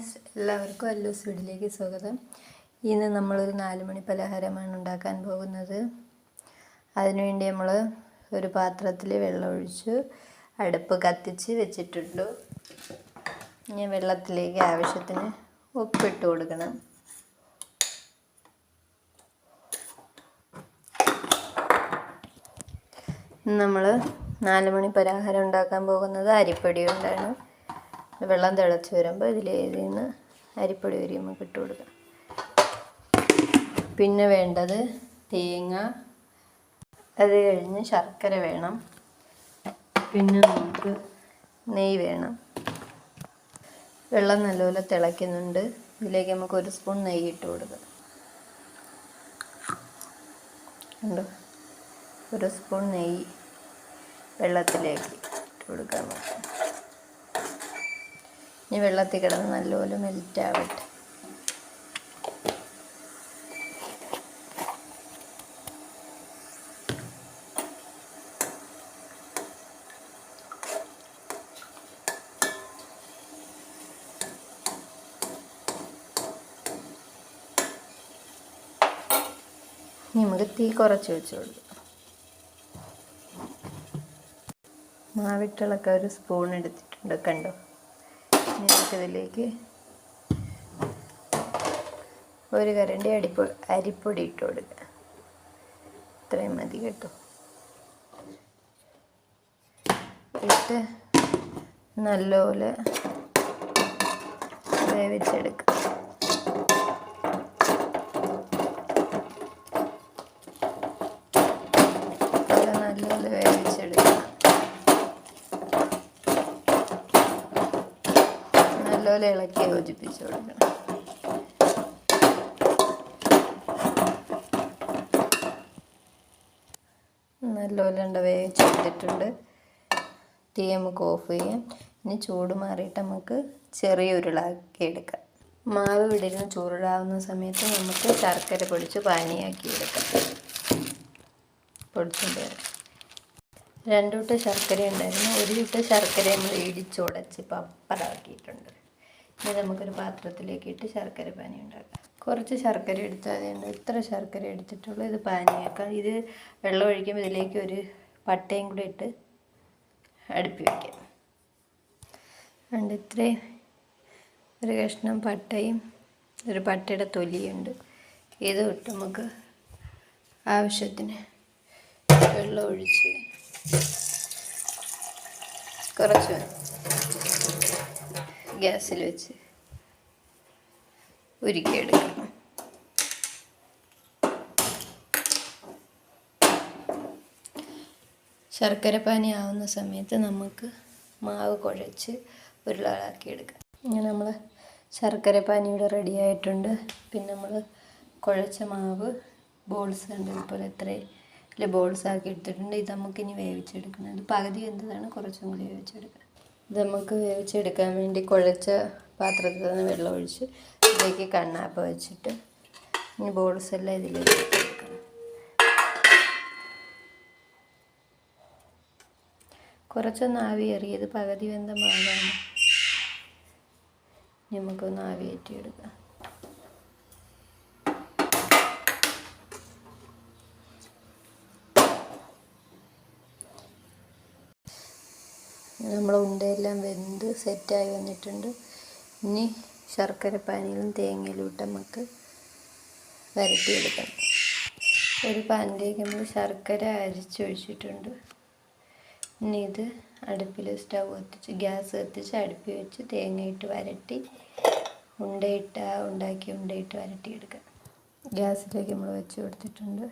Friends എല്ലാവർക്കും അല്ലൂസ് സ്വീഡിലേക്ക് സ്വാഗതം. ഇന്ന് നമ്മളൊരു നാല് മണി പലഹാരമാണ് ഉണ്ടാക്കാൻ പോകുന്നത്. അതിനുവേണ്ടി നമ്മൾ ഒരു പാത്രത്തിൽ വെള്ളം ഒഴിച്ച് അടുപ്പ് കത്തിച്ച് വെച്ചിട്ടുണ്ട്. ഇനി വെള്ളത്തിലേക്ക് ആവശ്യത്തിന് ഉപ്പിട്ട് കൊടുക്കണം. നമ്മൾ നാല് മണി പലഹാരം ഉണ്ടാക്കാൻ പോകുന്നത് അരിപ്പൊടി കൊണ്ടാണ്. വെള്ളം തിളച്ച് വരുമ്പോൾ ഇതിൽ നിന്ന് അരിപ്പൊടി ഒരു ഇട്ട് കൊടുക്കാം. പിന്നെ വേണ്ടത് തേങ്ങ. അത് കഴിഞ്ഞ് ശർക്കര വേണം. പിന്നെ നമുക്ക് നെയ്യ് വേണം. വെള്ളം നല്ലപോലെ തിളയ്ക്കുന്നുണ്ട്. ഇതിലേക്ക് നമുക്ക് ഒരു സ്പൂൺ നെയ്യ് ഇട്ട് കൊടുക്കാം. ഉണ്ടോ ഒരു സ്പൂൺ നെയ്യ് വെള്ളത്തിലേക്ക് ഇട്ട് കൊടുക്കാൻ നോക്കാം. ഇനി വെള്ളത്തിൽ കിടന്ന് നല്ലപോലെ മെൽറ്റ് ആവട്ടെ. നമുക്ക് തീ കുറച്ച് വെച്ച് കൊടുക്കാം. ഒരു സ്പൂൺ എടുത്തിട്ടുണ്ട് കണ്ടോ? ഇതിലേക്ക് ഒരു കരണ്ടി അടിപ്പൊ അരിപ്പൊടി ഇട്ട് കൊടുക്കുക ഇത്രയും മതി കേട്ടോ. ഇട്ട് നല്ലപോലെ വേവിച്ചെടുക്കുക നല്ലപോലെ വേവിച്ചെടുക്കുക നല്ലപോലെ ഇളക്കി യോജിപ്പിച്ച് കൊടുക്കണം. നല്ലപോലെ ഉണ്ട് വേവിച്ചെടുത്തിട്ടുണ്ട് തീ നമുക്ക് ഓഫ് ചെയ്യാം. ഇനി ചൂട് മാറിയിട്ട് നമുക്ക് ചെറിയ ഉരുളാക്കി എടുക്കാം. മാവ് വിടരുന്ന ചൂടാവുന്ന സമയത്ത് നമുക്ക് ശർക്കര പൊടിച്ച് പാനിയാക്കി എടുക്കാം. പൊടിച്ചിട്ട് രണ്ടു വിട്ട ശർക്കര ഉണ്ടായിരുന്നു. ഒരു വിട്ട ശർക്കര നമ്മൾ ഇടിച്ചുടച്ച് പപ്പടാക്കിയിട്ടുണ്ട് ഇനി നമുക്കൊരു പാത്രത്തിലേക്ക് ഇട്ട് ശർക്കര പാനി ഉണ്ടാക്കാം. കുറച്ച് ശർക്കര എടുത്താൽ മതിയുണ്ട് ഇത്ര ശർക്കര എടുത്തിട്ടുള്ളൂ. ഇത് പാനിയാക്കാം. ഇത് വെള്ളം ഒഴിക്കുമ്പോൾ ഇതിലേക്ക് ഒരു പട്ടയും കൂടി ഇട്ട് അടുപ്പി വയ്ക്കാം അതുകൊണ്ട് ഇത്രയും ഒരു കഷ്ണം പട്ടയും ഒരു പട്ടയുടെ തൊലിയുണ്ട്. ഇത് ഇട്ട് നമുക്ക് ആവശ്യത്തിന് വെള്ളം ഒഴിച്ച് കുറച്ച് ഗ്യാസിൽ വെച്ച് ഉരുക്കിയെടുക്കണം. ശർക്കര പാനി ആവുന്ന സമയത്ത് നമുക്ക് മാവ് കുഴച്ച് ഉരുളകളാക്കി എടുക്കാം ഇങ്ങനെ നമ്മൾ ശർക്കര പാനി ഇവിടെ റെഡി ആയിട്ടുണ്ട്. പിന്നെ നമ്മൾ കുഴച്ച മാവ് ബോൾസ് ഉണ്ട് ഇതുപോലെ ഇത്രയും ബോൾസ് ആക്കി എടുത്തിട്ടുണ്ട്. ഇത് നമുക്കിനി വേവിച്ചെടുക്കണം. ഇത് പകുതി വെന്തതാണ്. കുറച്ചും കൂടി വേവിച്ചെടുക്കുക ഇത് നമുക്ക് വേവിച്ചെടുക്കാൻ വേണ്ടി കുഴച്ച പാത്രത്തിൽ നിന്ന് വെള്ളം ഒഴിച്ച് ഇതിലേക്ക് കണ്ണാപ്പ വെച്ചിട്ട് ഇനി ബോൾസ് എല്ലാം ഇതിലേക്ക് കുറച്ചൊന്ന് ആവി എറിയത് പകുതി വെന്ത മാവാണ്. നമുക്കൊന്ന് ആവി നമ്മൾ ഉണ്ടയെല്ലാം വെന്ത് സെറ്റായി വന്നിട്ടുണ്ട്. ഇനി ശർക്കര പാനിയിലും തേങ്ങയിലും ഇട്ട് നമുക്ക് വരട്ടിയെടുക്കണം ഒരു പാനിലേക്ക് നമ്മൾ ശർക്കര അരിച്ചൊഴിച്ചിട്ടുണ്ട്. ഇനി ഇത് അടുപ്പിൽ സ്റ്റൗ കത്തിച്ച് ഗ്യാസ് കത്തിച്ച് അടുപ്പി വെച്ച് തേങ്ങയിട്ട് വരട്ടി ഉണ്ടയിട്ട് ഉണ്ടാക്കി ഉണ്ടയിട്ട് വരട്ടിയെടുക്കാം. ഗ്യാസിലേക്ക് നമ്മൾ വെച്ച് കൊടുത്തിട്ടുണ്ട്.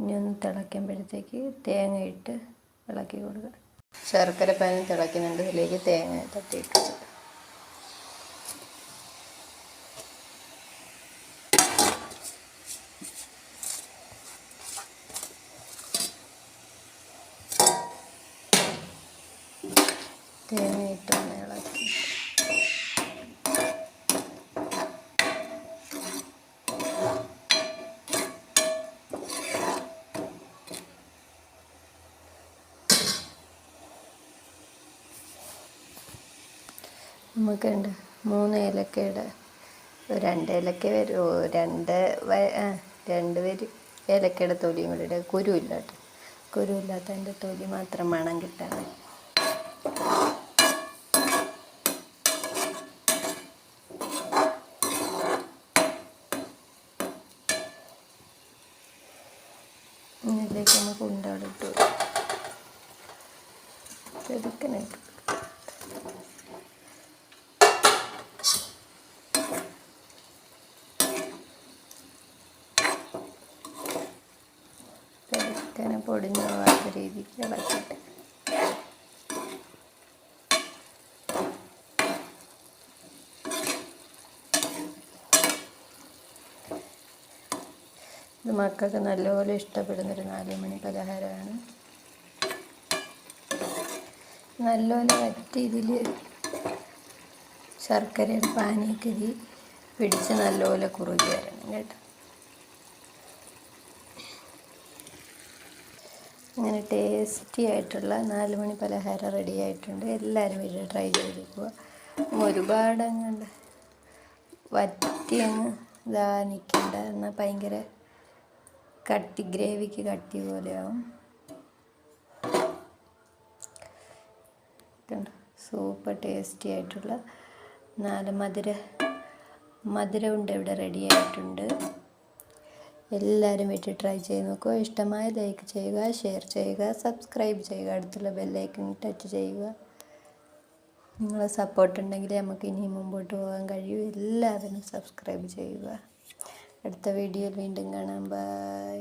ഇനി ഒന്ന് തിളയ്ക്കുമ്പോഴത്തേക്ക് തേങ്ങയിട്ട് ഇളക്കി കൊടുക്കുക. ശർക്കര പാനിൽ തിളയ്ക്കുന്നുണ്ട്. ഇതിലേക്ക് തേങ്ങ തട്ടിയിട്ട് തേങ്ങ ഇട്ട് ഒന്ന് ഇളക്കി നമുക്കുണ്ട്. മൂന്ന് ഏലക്കയുടെ രണ്ട് ഏലക്ക വരും. രണ്ട് രണ്ട് പേര് ഏലക്കയുടെ തൊലിയും കൂടി ഇടുക. കുരുവില്ല കേട്ടോ. കുരുവില്ലാത്തതിന്റെ തൊലി മാത്രം മണം കിട്ടാൻ ഇതിലേക്ക് നമുക്ക് ഉണ്ടാവിട്ടു ചെറുക്കനായിട്ട് ചെറുക്കനെ പൊടിഞ്ഞു പോകാത്ത രീതിക്ക് ഇളക്കിയിട്ട്. ഇത് മക്കൾക്ക് നല്ലപോലെ ഇഷ്ടപ്പെടുന്നൊരു നാലുമണി പലഹാരമാണ്. നല്ലപോലെ വറ്റി ഇതിൽ ശർക്കരയുടെ പാനിയൊക്കെ ഇതിൽ പിടിച്ച് നല്ലപോലെ കുറുകി വരണം കേട്ടോ. അങ്ങനെ ടേസ്റ്റി ആയിട്ടുള്ള നാല് മണി പലഹാരം റെഡി ആയിട്ടുണ്ട്. എല്ലാവരും വീട്ടിൽ ട്രൈ ചെയ്തേക്കുക ഒരുപാട് അങ്ങോട്ട് വറ്റി അങ്ങ് ഇതാ നിൽക്കണ്ട എന്നാൽ ഭയങ്കര കട്ടി ഗ്രേവിക്ക് കട്ടി പോലെയാവും. കണ്ടോ സൂപ്പർ ടേസ്റ്റി ആയിട്ടുള്ള നാല് മധുര മധുരമുണ്ട് ഇവിടെ റെഡി ആയിട്ടുണ്ട്. എല്ലാവരും വീട്ടിൽ ട്രൈ ചെയ്ത് നോക്കുക. ഇഷ്ടമായ ലൈക്ക് ചെയ്യുക ഷെയർ ചെയ്യുക സബ്സ്ക്രൈബ് ചെയ്യുക. അടുത്തുള്ള ബെല്ലൈക്കൺ ടച്ച് ചെയ്യുക. നിങ്ങളെ സപ്പോർട്ട് ഉണ്ടെങ്കിൽ നമുക്ക് ഇനി മുമ്പോട്ട് പോകാൻ കഴിയും. എല്ലാവരും സബ്സ്ക്രൈബ് ചെയ്യുക. അടുത്ത വീഡിയോയിൽ വീണ്ടും കാണാം. ബൈ